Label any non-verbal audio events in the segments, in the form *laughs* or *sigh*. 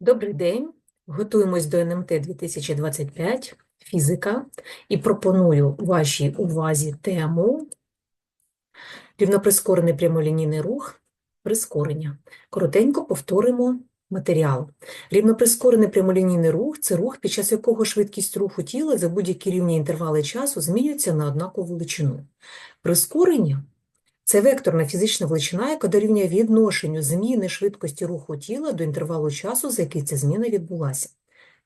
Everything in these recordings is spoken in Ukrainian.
Добрий день. Готуємось до НМТ 2025, фізика, і пропоную вашій увазі тему рівноприскорений прямолінійний рух, прискорення. Коротенько повторимо матеріал. Рівноприскорений прямолінійний рух – це рух, під час якого швидкість руху тіла за будь-які рівні інтервали часу змінюється на однакову величину. Прискорення це векторна фізична величина, яка дорівнює відношенню зміни швидкості руху тіла до інтервалу часу, за який ця зміна відбулася.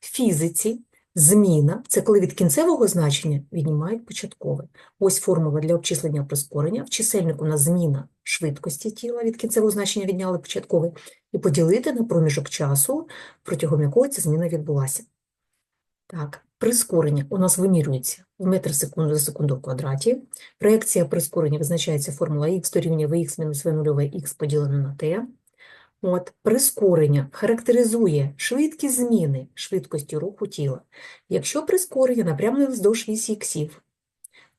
В фізиці зміна – це коли від кінцевого значення віднімають початкове. Ось формула для обчислення прискорення. В чисельнику у нас зміна швидкості тіла, від кінцевого значення відняли початкове, і поділити на проміжок часу, протягом якого ця зміна відбулася. Так, прискорення у нас вимірюється в метр секунду за секунду в квадраті. Проекція прискорення визначається формула х дорівнює vx мінус v нульове х поділено на t. От, прискорення характеризує швидкість зміни швидкості руху тіла. Якщо прискорення напрямлене вздовж вісі іксів,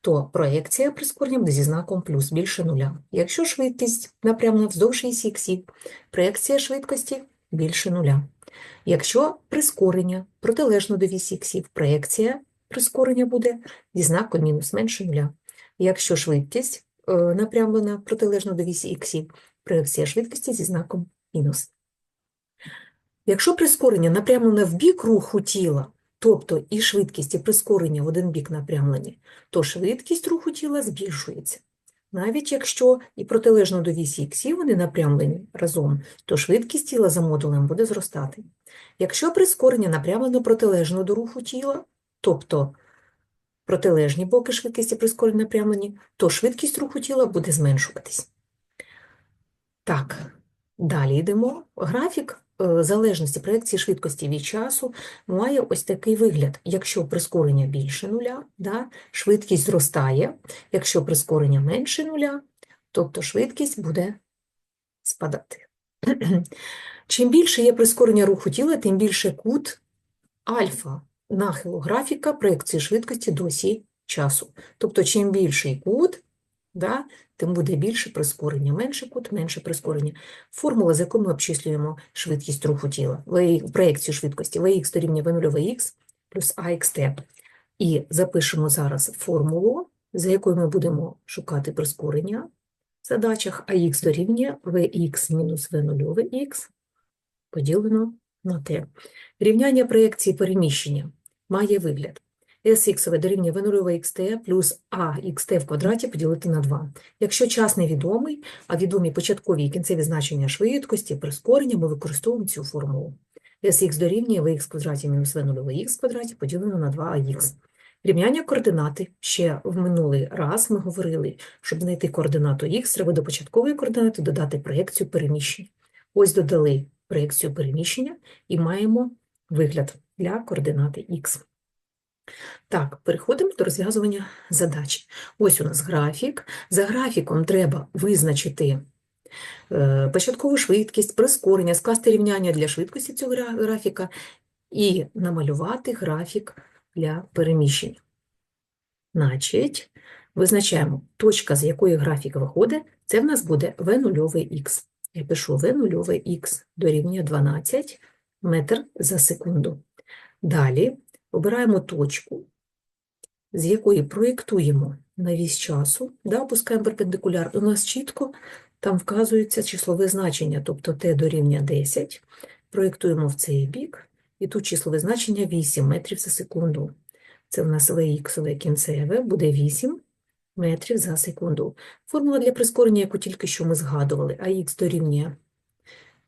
то проекція прискорення буде зі знаком плюс більше нуля. Якщо швидкість напрямлена вздовж вісі іксів, проекція швидкості більше нуля. Якщо прискорення протилежно до вісі іксів, проекція прискорення буде зі знаком мінус менше нуля. Якщо швидкість е, напрямлена протилежно до вісі іксів, проекція швидкості зі знаком мінус. Якщо прискорення напрямлене в бік руху тіла, тобто і швидкість, і прискорення в один бік напрямлені, то швидкість руху тіла збільшується. Навіть якщо і протилежно до вісі іксів вони напрямлені разом, то швидкість тіла за модулем буде зростати. Якщо прискорення напрямлено протилежно до руху тіла, тобто протилежні боки швидкості прискорення напрямлені, то швидкість руху тіла буде зменшуватись. Так, далі йдемо. Графік залежності проекції швидкості від часу має ось такий вигляд. Якщо прискорення більше нуля, да, швидкість зростає, якщо прискорення менше нуля, тобто швидкість буде спадати. *clears throat* Чим більше є прискорення руху тіла, тим більше кут альфа нахилу графіка проекції швидкості до осі часу. Тобто, чим більший кут, да, тим буде більше прискорення, менше кут, менше прискорення. Формула, з якою ми обчислюємо швидкість руху тіла, проекцію швидкості Vx дорівнює V0 Vx плюс AXT. І запишемо зараз формулу, за якою ми будемо шукати прискорення в задачах, а х дорівнює Vx мінус V0 X поділено на t. Рівняння проекції переміщення має вигляд. Sx дорівнює v0 xt плюс axt в квадраті поділити на 2. Якщо час невідомий, а відомі початкові і кінцеві значення швидкості, прискорення, ми використовуємо цю формулу. Sx дорівнює vx квадраті мінус v0 х в квадраті поділено на 2ax. Рівняння координати. Ще в минулий раз ми говорили, щоб знайти координату х, треба до початкової координати додати проєкцію переміщення. Ось додали проєкцію переміщення і маємо вигляд для координати х. Так, переходимо до розв'язування задач. Ось у нас графік. За графіком треба визначити е, початкову швидкість, прискорення, скласти рівняння для швидкості цього графіка і намалювати графік для переміщення. Значить, визначаємо точка, з якої графік виходить, це в нас буде V0х. Я пишу V0х дорівнює 12 метр за секунду. Далі обираємо точку, з якої проєктуємо на вісь часу, да, опускаємо перпендикуляр. У нас чітко там вказується числове значення, тобто t дорівнює 10. Проєктуємо в цей бік, і тут числове значення 8 метрів за секунду. Це в нас vx кінцеве, буде 8 метрів за секунду. Формула для прискорення, яку тільки що ми згадували, а х дорівнює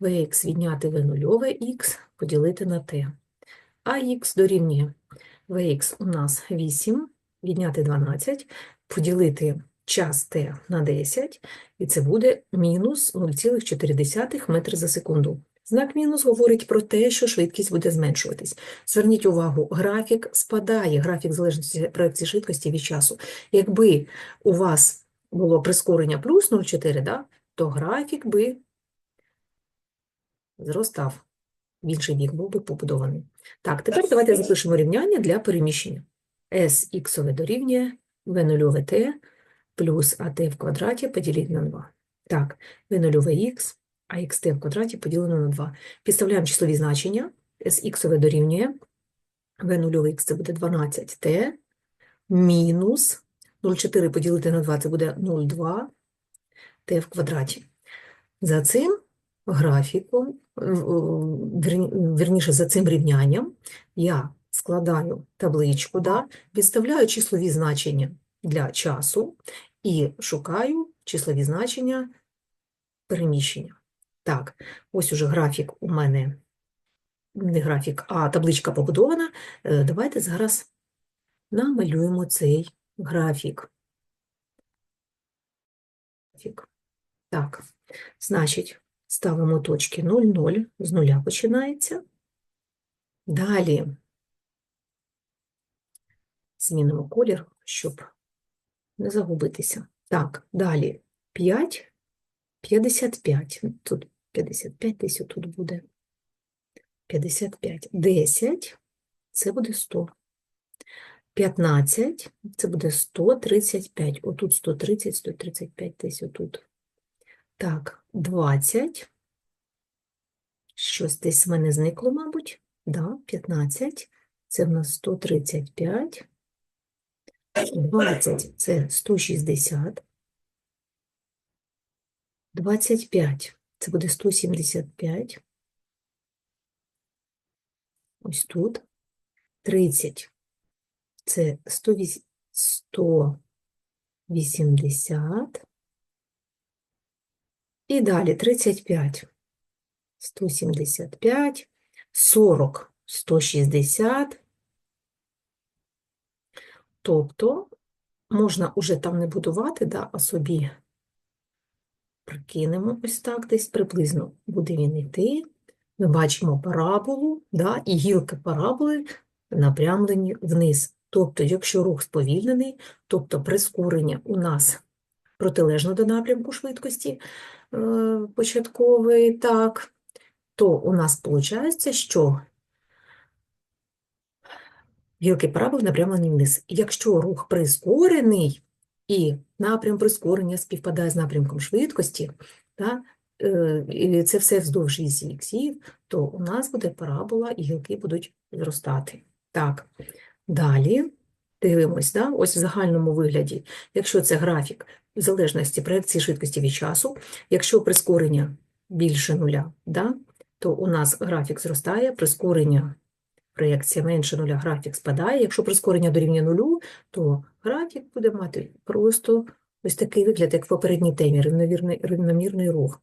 vx відняти v нульове х поділити на t. Х дорівнює Vx у нас 8, відняти 12, поділити час t на 10, і це буде мінус 0,4 метри за секунду. Знак мінус говорить про те, що швидкість буде зменшуватись. Зверніть увагу, графік спадає, графік залежності проекції швидкості від часу. Якби у вас було прискорення плюс 0,4, да, то графік би зростав. В інший бік був би побудований. Так, тепер давайте запишемо рівняння для переміщення. Sx дорівнює v0 t плюс at в квадраті поділити на 2. Так, v0х а xt в квадраті поділено на 2. Підставляємо числові значення. Sx дорівнює v0х це буде 12t мінус 0,4 поділити на 2 це буде 0,2 t в квадраті. За цим графіком, вірні- вірніше, за цим рівнянням я складаю табличку, да, підставляю числові значення для часу і шукаю числові значення переміщення. Так, ось уже графік у мене, не графік, а табличка побудована. Е, Давайте зараз намалюємо цей. Графік. Так, значить, ставимо точки 0, 0, з нуля починається. Далі змінимо колір, щоб не загубитися. Так, далі 5, 55. Тут 55 десь тут буде. 55. 10, це буде 100. 15, це буде 135. Отут 130, 135 десь отут. Так, 20. Щось десь в мене зникло, мабуть. Да, 15. Це в нас 135. 20 – це 160. 25 – це буде 175. Ось тут. 30 – це 108 180. І далі 35 – 175, 40 – 160. Тобто можна уже там не будувати, да, а собі прикинемо ось так десь приблизно буде він йти. Ми бачимо параболу, да, і гілки параболи напрямлені вниз. Тобто, якщо рух сповільнений, тобто прискорення у нас протилежно до напрямку швидкості е, початкової, так, то у нас виходить, що Гілки парабол напрямлені вниз. Якщо рух прискорений і напрям прискорення співпадає з напрямком швидкості, та, е, і це все вздовж вісі іксів, то у нас буде парабола і гілки будуть зростати. Так, далі дивимось, да? ось в загальному вигляді, якщо це графік в залежності проекції швидкості від часу, якщо прискорення більше нуля, да? то у нас графік зростає, прискорення проєкція менше нуля, графік спадає. Якщо прискорення дорівнює нулю, то графік буде мати просто ось такий вигляд, як в попередній темі, рівномірний, рівномірний рух.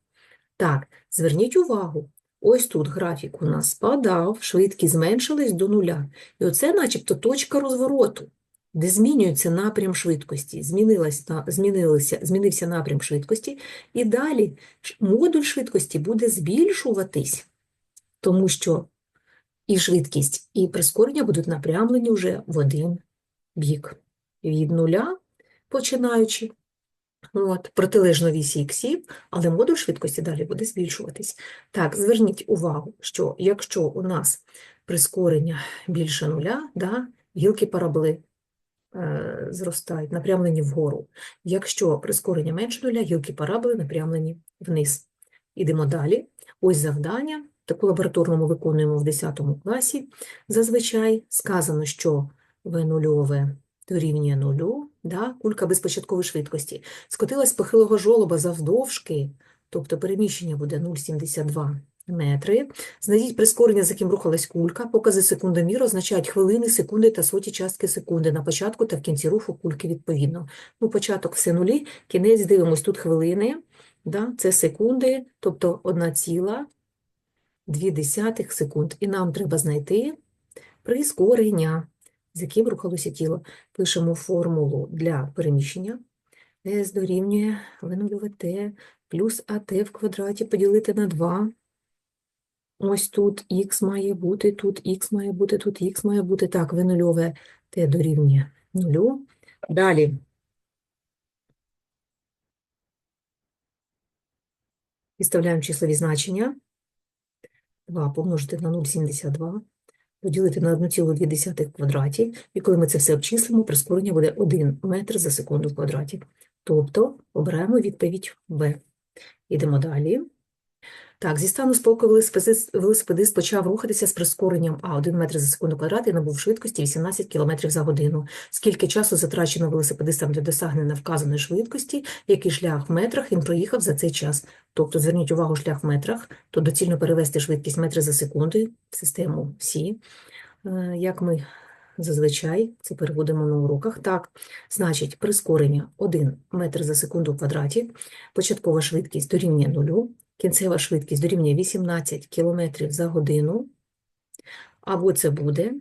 Так, зверніть увагу, ось тут графік у нас спадав, швидкість зменшилась до нуля. І оце начебто точка розвороту, де змінюється напрям швидкості, змінилися, змінився напрям швидкості, і далі модуль швидкості буде збільшуватись, тому що і швидкість, і прискорення будуть напрямлені вже в один бік. Від нуля починаючи, от, протилежно вісі іксів, але модуль швидкості далі буде збільшуватись. Так, зверніть увагу, що якщо у нас прискорення більше нуля, да, гілки параболи зростають, напрямлені вгору. Якщо прискорення менше нуля, гілки параболи напрямлені вниз. Ідемо далі. Ось завдання. Таку лабораторному виконуємо в 10 класі. Зазвичай сказано, що В нульове дорівнює нулю, да? кулька без початкової швидкості. Скотилась похилого жолоба завдовжки, тобто переміщення буде 0,72 метри. Знайдіть прискорення, з яким рухалась кулька. Покази секундоміру означають хвилини, секунди та соті частки секунди на початку та в кінці руху кульки відповідно. Ну, початок все нулі, кінець дивимось, тут хвилини, да? це секунди, тобто 1,2 секунд. І нам треба знайти прискорення, з яким рухалося тіло. Пишемо формулу для переміщення. S дорівнює v t плюс АТ в квадраті поділити на 2. Ось тут х має бути, тут х має бути, тут х має бути. Так, v нульове t дорівнює 0. Далі. Підставляємо числові значення. 2 помножити на 0,72, поділити на 1,2 в квадраті. І коли ми це все обчислимо, прискорення буде 1 метр за секунду в квадраті. Тобто обираємо відповідь В. Йдемо далі. Так, зі стану спокою велосипедист, велосипедист почав рухатися з прискоренням А 1 метр за секунду квадрат і набув швидкості 18 км за годину. Скільки часу затрачено велосипедистам для досягнення вказаної швидкості, який шлях в метрах він проїхав за цей час? Тобто, зверніть увагу, шлях в метрах, то доцільно перевести швидкість метри за секунду в систему Сі, е, як ми зазвичай це переводимо на уроках. Так, значить, прискорення 1 метр за секунду в квадраті, початкова швидкість дорівнює нулю, кінцева швидкість дорівнює 18 км за годину, або це буде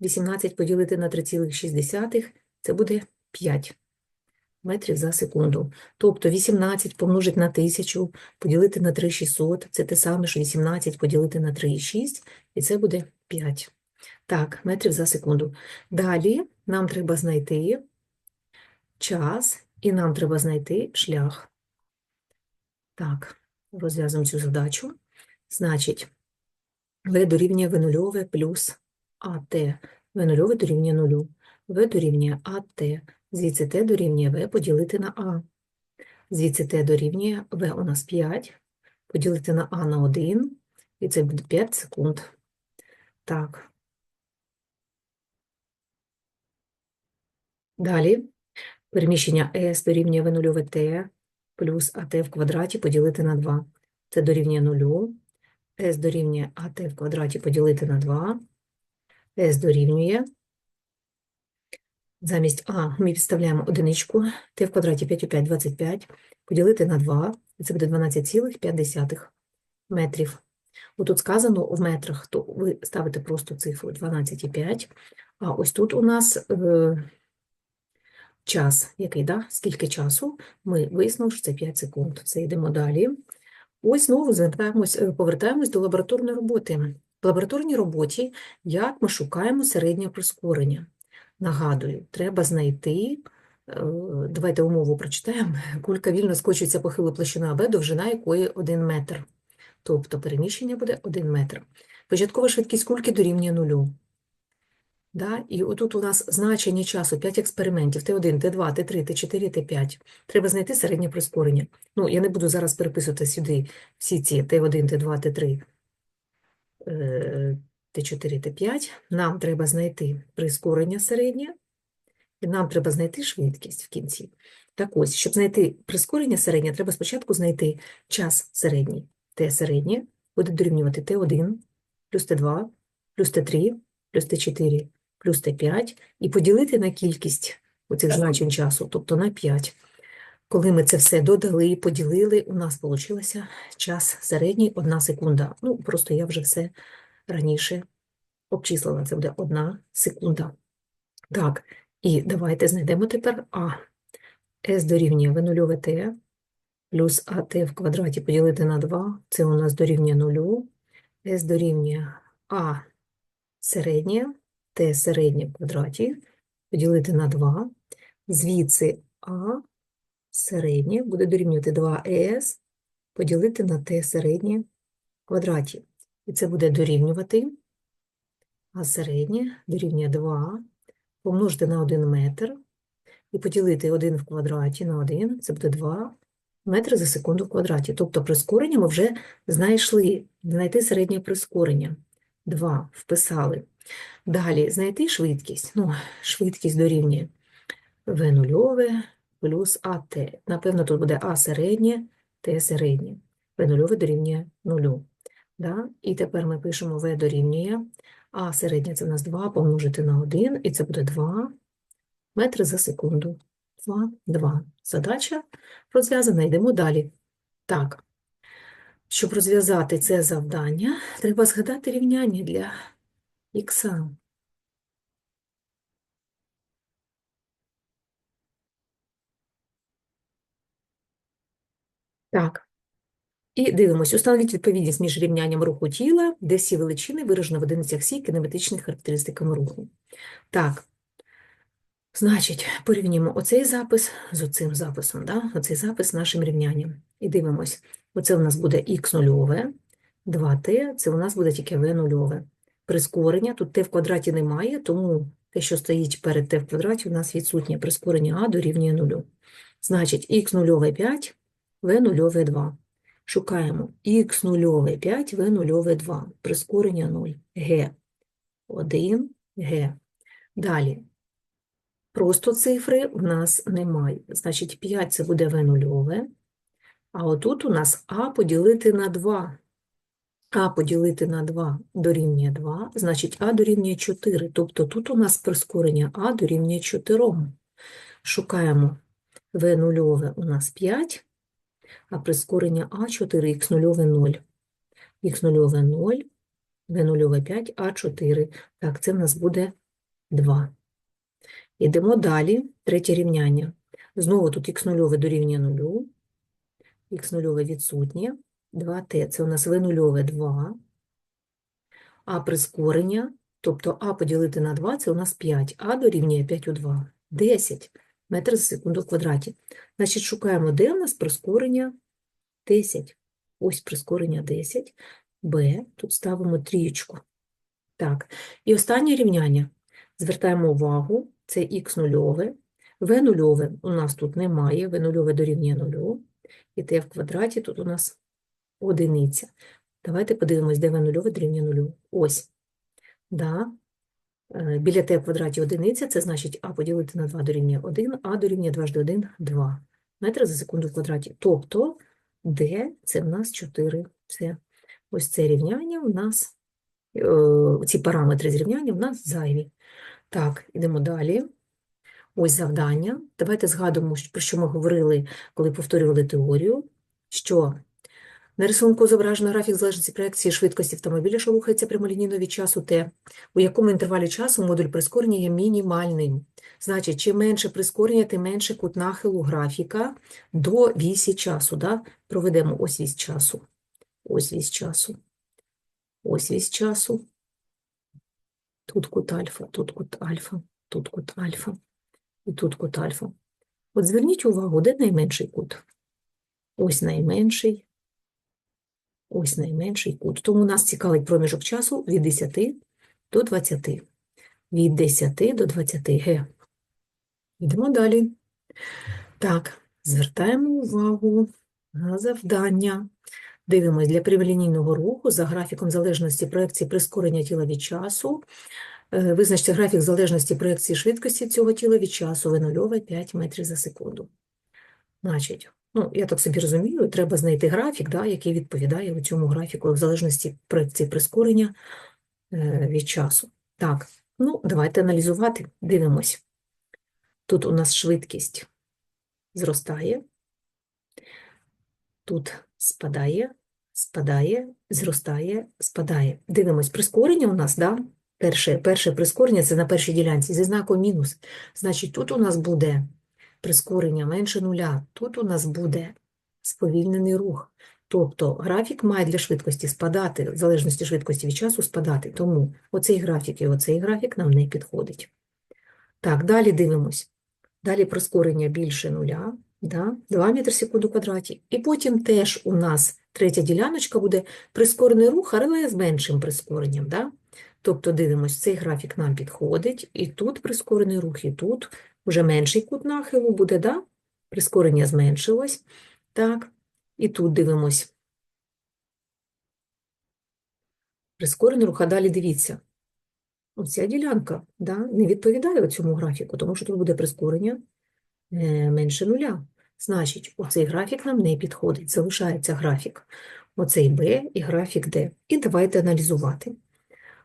18 поділити на 3,6, це буде 5 метрів за секунду. Тобто 18 помножить на 1000, поділити на 3600, це те саме, що 18 поділити на 3,6, і це буде 5. Так, метрів за секунду. Далі нам треба знайти час, і нам треба знайти шлях. Так, розв'язуємо цю задачу. Значить, В дорівнює В нульове плюс АТ. В нульове дорівнює нулю. В дорівнює АТ. Звідси Т дорівнює В поділити на А. Звідси Т дорівнює В у нас 5, поділити на А на 1, і це буде 5 секунд. Так. Далі переміщення S дорівнює В нульове Т плюс АТ в квадраті поділити на 2. Це дорівнює нулю. S дорівнює АТ в квадраті поділити на 2. S дорівнює. Замість А ми підставляємо одиничку, Т в квадраті 5 у 5 – 25, поділити на 2, і це буде 12,5 метрів. Отут сказано в метрах, то ви ставите просто цифру 12,5, а ось тут у нас е, час, який, да? скільки часу, ми вияснили, що це 5 секунд. Це йдемо далі. Ось знову звертаємось, е, повертаємось до лабораторної роботи. В лабораторній роботі як ми шукаємо середнє прискорення. Нагадую, треба знайти, е, давайте умову прочитаємо, *laughs* кулька вільно скочується похилу площину АБ, довжина якої 1 метр. Тобто переміщення буде 1 метр. Початкова швидкість кульки дорівнює нулю. Да? І отут у нас значення часу 5 експериментів, Т1, Т2, Т3, Т4, Т5. Треба знайти середнє прискорення. Ну, я не буду зараз переписувати сюди всі ці Т1, Т2, Т3, Т4, Т5. Нам треба знайти прискорення середнє, і нам треба знайти швидкість в кінці. Так ось, щоб знайти прискорення середнє, треба спочатку знайти час середній. Т середнє буде дорівнювати Т1 плюс Т2 плюс Т3 плюс Т4 плюс Т5 і поділити на кількість оцих значень часу, тобто на 5. Коли ми це все додали і поділили, у нас вийшло час середній 1 секунда. Ну, просто я вже все раніше обчислила. Це буде 1 секунда. Так, і давайте знайдемо тепер А. С дорівнює В нульове Т плюс АТ в квадраті поділити на 2. Це у нас дорівнює нулю. С дорівнює А середнє, Т середнє в квадраті поділити на 2. Звідси А середнє буде дорівнювати 2С поділити на Т середнє в квадраті. І це буде дорівнювати А середнє дорівнює 2 помножити на 1 метр і поділити 1 в квадраті на 1, це буде 2 метри за секунду в квадраті. Тобто прискорення ми вже знайшли, знайти середнє прискорення. 2 вписали. Далі знайти швидкість. Ну, швидкість дорівнює В нульове плюс АТ. Напевно, тут буде А середнє, Т середнє. В нульове дорівнює нулю. Да? І тепер ми пишемо В дорівнює. А середнє це у нас 2 помножити на 1, і це буде 2 метри за секунду. 2, 2. Задача розв'язана. Йдемо далі. Так, щоб розв'язати це завдання, треба згадати рівняння для ікса. Так. І дивимось, установіть відповідність між рівнянням руху тіла, де всі величини виражено в одиницях Сі кінеметичними характеристиками руху. Так, значить, порівнюємо оцей запис з оцим записом, да? оцей запис з нашим рівнянням. І дивимось, оце у нас буде х нульове, 2t, це у нас буде тільки v нульове. Прискорення, тут t в квадраті немає, тому те, що стоїть перед t в квадраті, у нас відсутнє прискорення а дорівнює нулю. Значить, х нульове 5, v нульове 2. Шукаємо х нульове 5, в нульове 2, прискорення 0, г 1, г. Далі. Просто цифри в нас немає. Значить, 5 це буде в нульове, а отут у нас а поділити на 2. А поділити на 2 дорівнює 2, значить А дорівнює 4. Тобто тут у нас прискорення А дорівнює 4. Шукаємо В нульове у нас 5, а прискорення А 4, х нульове 0. Х нульове 0, В нульове 5, А 4. Так, це в нас буде 2. Йдемо далі. Третє рівняння. Знову тут х нульове дорівнює 0, х нульове відсутнє. 2t це у нас v нульове 2, а прискорення, тобто а поділити на 2 це у нас 5, а дорівнює 5 у 2, 10 метрів за секунду в квадраті. Значить, шукаємо, де у нас прискорення 10. Ось прискорення 10, b, тут ставимо трієчку. Так, і останнє рівняння. Звертаємо увагу, це х нульове, v нульове у нас тут немає, v нульове дорівнює 0, і t в квадраті тут у нас одиниця. Давайте подивимось, де v нульове дорівнює нулю. Ось. Да. Е, Біля t в квадраті одиниця, це значить а поділити на 2 дорівнює 1, а дорівнює 2 до 1 – 2 метри за секунду в квадраті. Тобто d – це в нас 4. Це ось це рівняння в нас, е, ці параметри з рівняння в нас зайві. Так, ідемо далі. Ось завдання. Давайте згадуємо, про що ми говорили, коли повторювали теорію, що на рисунку зображено графік залежності проекції швидкості автомобіля, що рухається прямолінійно від часу Т, у якому інтервалі часу модуль прискорення є мінімальним. Значить, чим менше прискорення, тим менше кут нахилу графіка до вісі часу. Да? Проведемо ось вісь часу. Ось вісь часу. Ось вісь часу. Тут кут альфа, тут кут альфа, тут кут альфа і тут кут альфа. От зверніть увагу, де найменший кут? Ось найменший. Ось найменший кут. Тому нас цікавить проміжок часу від 10 до 20. Від 10 до 20 Г. Йдемо далі. Так, звертаємо увагу на завдання. Дивимось для прямолінійного руху за графіком залежності проекції прискорення тіла від часу. Е, Визначте графік залежності проекції швидкості цього тіла від часу нульове 5 метрів за секунду. Значить, Ну, я так собі розумію, треба знайти графік, да, який відповідає цьому графіку в залежності проекції прискорення е, від часу. Так, ну, давайте аналізувати, дивимось. Тут у нас швидкість зростає, тут спадає, спадає, зростає, спадає. Дивимось, прискорення у нас, да? перше, перше прискорення це на першій ділянці зі знаком мінус. Значить, тут у нас буде прискорення менше нуля. Тут у нас буде сповільнений рух. Тобто графік має для швидкості спадати, в залежності швидкості від часу спадати. Тому оцей графік і оцей графік нам не підходить. Так, далі дивимось. Далі прискорення більше нуля, да? 2 метри секунду квадраті. І потім теж у нас третя діляночка буде прискорений рух, але з меншим прискоренням. Да? Тобто дивимось, цей графік нам підходить, і тут прискорений рух, і тут Уже менший кут нахилу буде, да? Прискорення зменшилось. Так, і тут дивимось. Прискорений рух, а далі дивіться. Оця ділянка да, не відповідає цьому графіку, тому що тут буде прискорення е, менше нуля. Значить, оцей графік нам не підходить. Залишається графік оцей B і графік D. І давайте аналізувати.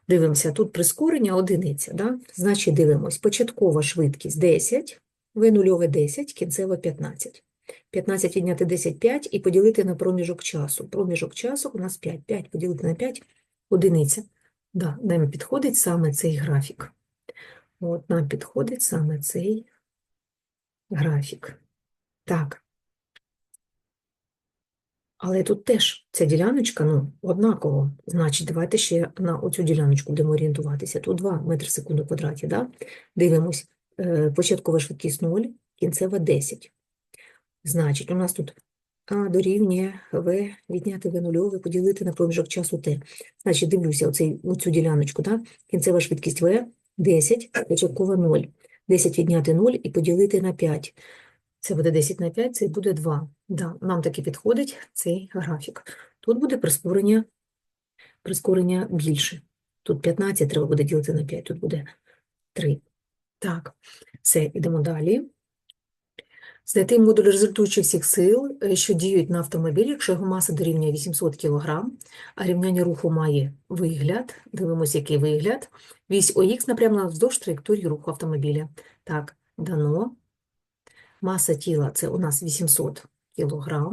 Дивимося, тут прискорення одиниця, да? значить дивимось, початкова швидкість 10, v нульове 10, кінцева 15. 15 відняти 10 – 5 і поділити на проміжок часу. Проміжок часу у нас 5. 5 поділити на 5 – одиниця. Да, нам підходить саме цей графік. От нам підходить саме цей графік. Так. Але тут теж ця діляночка, ну, однаково. Значить, давайте ще на оцю діляночку будемо орієнтуватися. Тут 2 метри секунду в квадраті, да? Дивимось, е, початкова швидкість 0, кінцева 10. Значить, у нас тут А дорівнює В, відняти В нульове, поділити на проміжок часу Т. Значить, дивлюся оцей, оцю діляночку, да? кінцева швидкість В 10, початкова 0. 10 відняти 0 і поділити на 5. Це буде 10 на 5, це буде 2. Да, нам таки підходить цей графік. Тут буде прискорення, прискорення більше. Тут 15 треба буде ділити на 5, тут буде 3. Так, все, йдемо далі. Знайти модуль результуючих всіх сил, е, що діють на автомобіль, якщо його маса дорівнює 800 кг, а рівняння руху має вигляд. Дивимося, який вигляд. Вісь ОХ напрямлена вздовж траєкторії руху автомобіля. Так, дано. Маса тіла – це у нас 800 кг.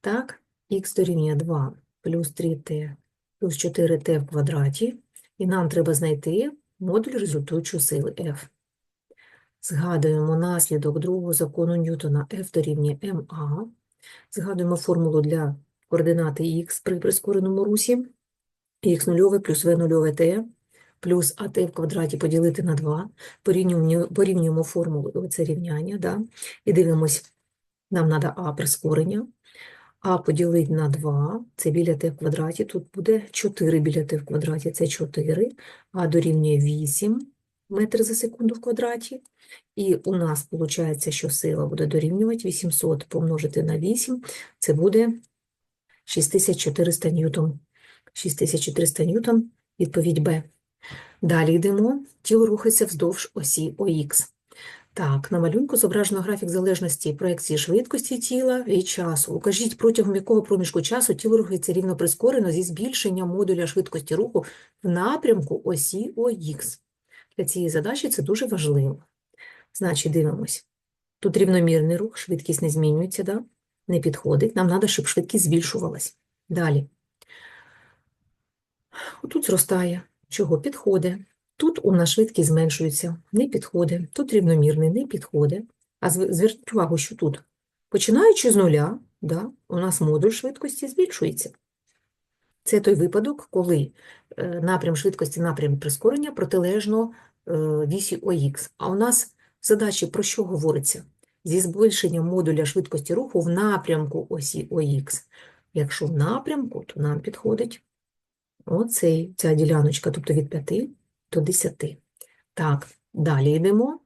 Так, х дорівнює 2 плюс 3t плюс 4t в квадраті. І нам треба знайти модуль результуючої сили F. Згадуємо наслідок другого закону Ньютона F дорівнює ma. Згадуємо формулу для координати х при прискореному русі. х нульове плюс v нульове t плюс at в квадраті поділити на 2. Порівнюємо, порівнюємо формулу і оце рівняння. Да? І дивимось, нам треба а прискорення. А поділити на 2, це біля t в квадраті, тут буде 4 біля t в квадраті, це 4, а дорівнює 8 метрів за секунду в квадраті. І у нас виходить, що сила буде дорівнювати 800 помножити на 8, це буде 6400 ньютон. 6400 ньютон, відповідь Б. Далі йдемо, тіло рухається вздовж осі ОХ. Так, на малюнку зображено графік залежності проекції швидкості тіла і часу. Укажіть, протягом якого проміжку часу тіло рухається рівно прискорено зі збільшенням модуля швидкості руху в напрямку осі ОХ. Для цієї задачі це дуже важливо. Значить, дивимось. Тут рівномірний рух, швидкість не змінюється, да? не підходить. Нам треба, щоб швидкість збільшувалась. Далі. Тут зростає. Чого? Підходить. Тут у нас швидкість зменшується, не підходить. Тут рівномірний, не підходить. А зверніть увагу, що тут, починаючи з нуля, да, у нас модуль швидкості збільшується. Це той випадок, коли е, напрям швидкості, напрям прискорення протилежно е, вісі ОХ. А у нас в задачі про що говориться? Зі збільшенням модуля швидкості руху в напрямку осі ОХ. Якщо в напрямку, то нам підходить оцей, ця діляночка, тобто від 5 до 10. Так, далі йдемо.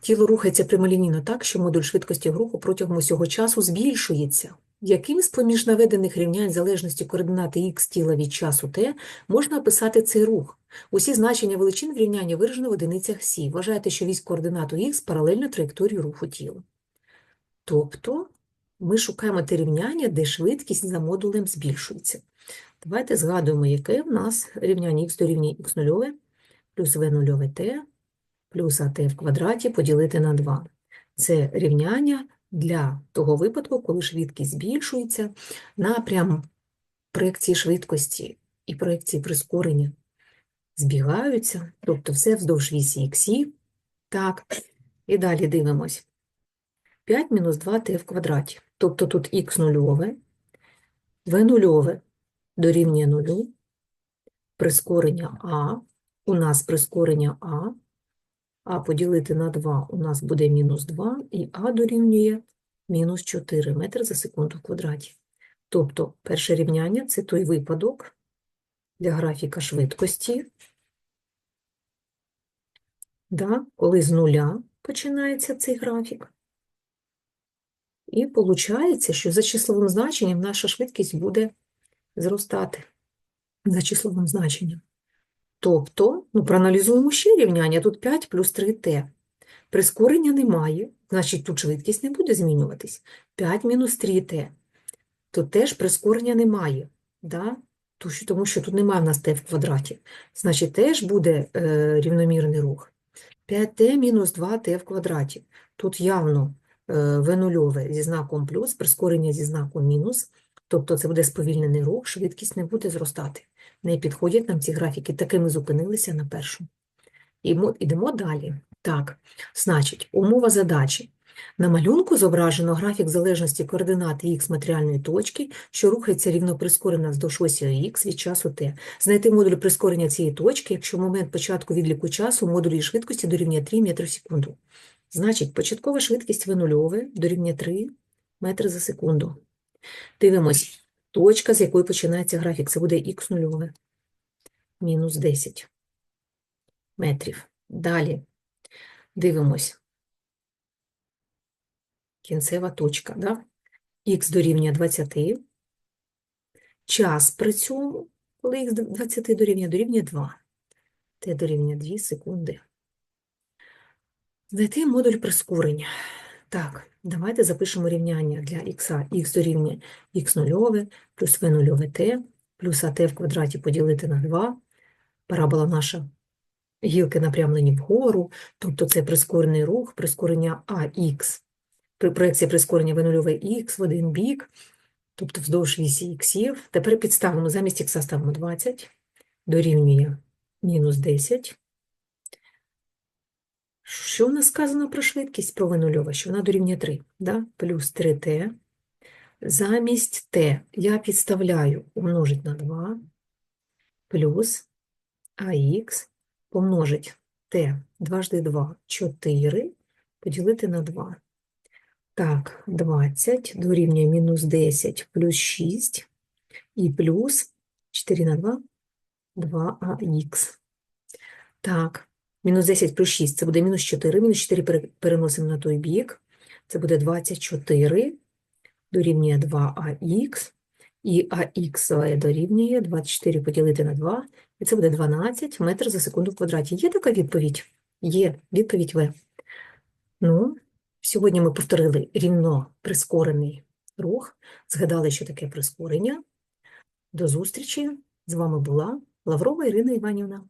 Тіло рухається прямолінійно так, що модуль швидкості руху протягом усього часу збільшується. Яким з поміж наведених рівнянь залежності координати х тіла від часу t можна описати цей рух? Усі значення величин в рівнянні виражено в одиницях сі. Вважайте, що вісь координату х паралельно траєкторії руху тіла. Тобто ми шукаємо те рівняння, де швидкість за модулем збільшується. Давайте згадуємо, яке в нас рівняння х дорівнює х нульове плюс v нульове t плюс at в квадраті поділити на 2. Це рівняння для того випадку, коли швидкість збільшується, напрям проекції швидкості і проекції прискорення збігаються, тобто все вздовж вісі х. Так, і далі дивимось. 5 мінус 2t в квадраті. Тобто тут х нульове, v нульове дорівнює нулю, прискорення а, у нас прискорення а, а поділити на 2 у нас буде мінус 2, і а дорівнює мінус 4 метри за секунду в квадраті. Тобто перше рівняння – це той випадок для графіка швидкості, да, коли з нуля починається цей графік. І виходить, що за числовим значенням наша швидкість буде зростати за числовим значенням. Тобто, ну, проаналізуємо ще рівняння. Тут 5 плюс 3t. Прискорення немає, значить тут швидкість не буде змінюватись. 5 мінус 3t. Тут теж прискорення немає. Да? Тому що тут немає в нас t в квадраті. Значить, теж буде е, рівномірний рух. 5t мінус 2t в квадраті. Тут явно е, v нульове зі знаком плюс, прискорення зі знаком мінус. Тобто це буде сповільнений рух, швидкість не буде зростати. Не підходять нам ці графіки, таки ми зупинилися на першому. Ідемо далі. Так, значить, умова задачі. На малюнку зображено графік залежності координати х матеріальної точки, що рухається рівноприскорено вздовж осі х від часу t. Знайти модуль прискорення цієї точки, якщо в момент початку відліку часу модуль її швидкості дорівнює 3 метри в секунду. Значить, початкова швидкість v нульове дорівнює 3 метри за секунду. Дивимось. Точка, з якої починається графік, це буде х нульове. Мінус 10 метрів. Далі дивимось. кінцева точка, да? х дорівнює 20, час при цьому, коли х до 20 дорівнює, дорівнює 2, t дорівнює 2 секунди. Знайти модуль прискорення. Так, давайте запишемо рівняння для х. х дорівнює х нульове плюс v нульове t плюс at в квадраті поділити на 2. Парабола наша гілки напрямлені вгору, тобто це прискорений рух, прискорення АХ, при проекції прискорення v нульове х в один бік, тобто вздовж вісі іксів. Тепер підставимо, замість х ставимо 20, дорівнює мінус 10. Що у нас сказано про швидкість про v? Що вона дорівнює 3, да? плюс 3t. Замість t я підставляю умножить на 2, плюс ах помножить t дважди 2 – 4, поділити на 2. Так, 20 дорівнює мінус 10 плюс 6 і плюс 4 на 2 – 2ах. Так, мінус 10 плюс 6 – це буде мінус 4. Мінус 4 переносимо на той бік. Це буде 24 дорівнює 2ах. І ах дорівнює 24 поділити на 2. І це буде 12 метрів за секунду в квадраті. Є така відповідь? Є. Відповідь В. Ну, сьогодні ми повторили рівно прискорений рух, згадали, що таке прискорення. До зустрічі. З вами була Лаврова Ірина Іванівна.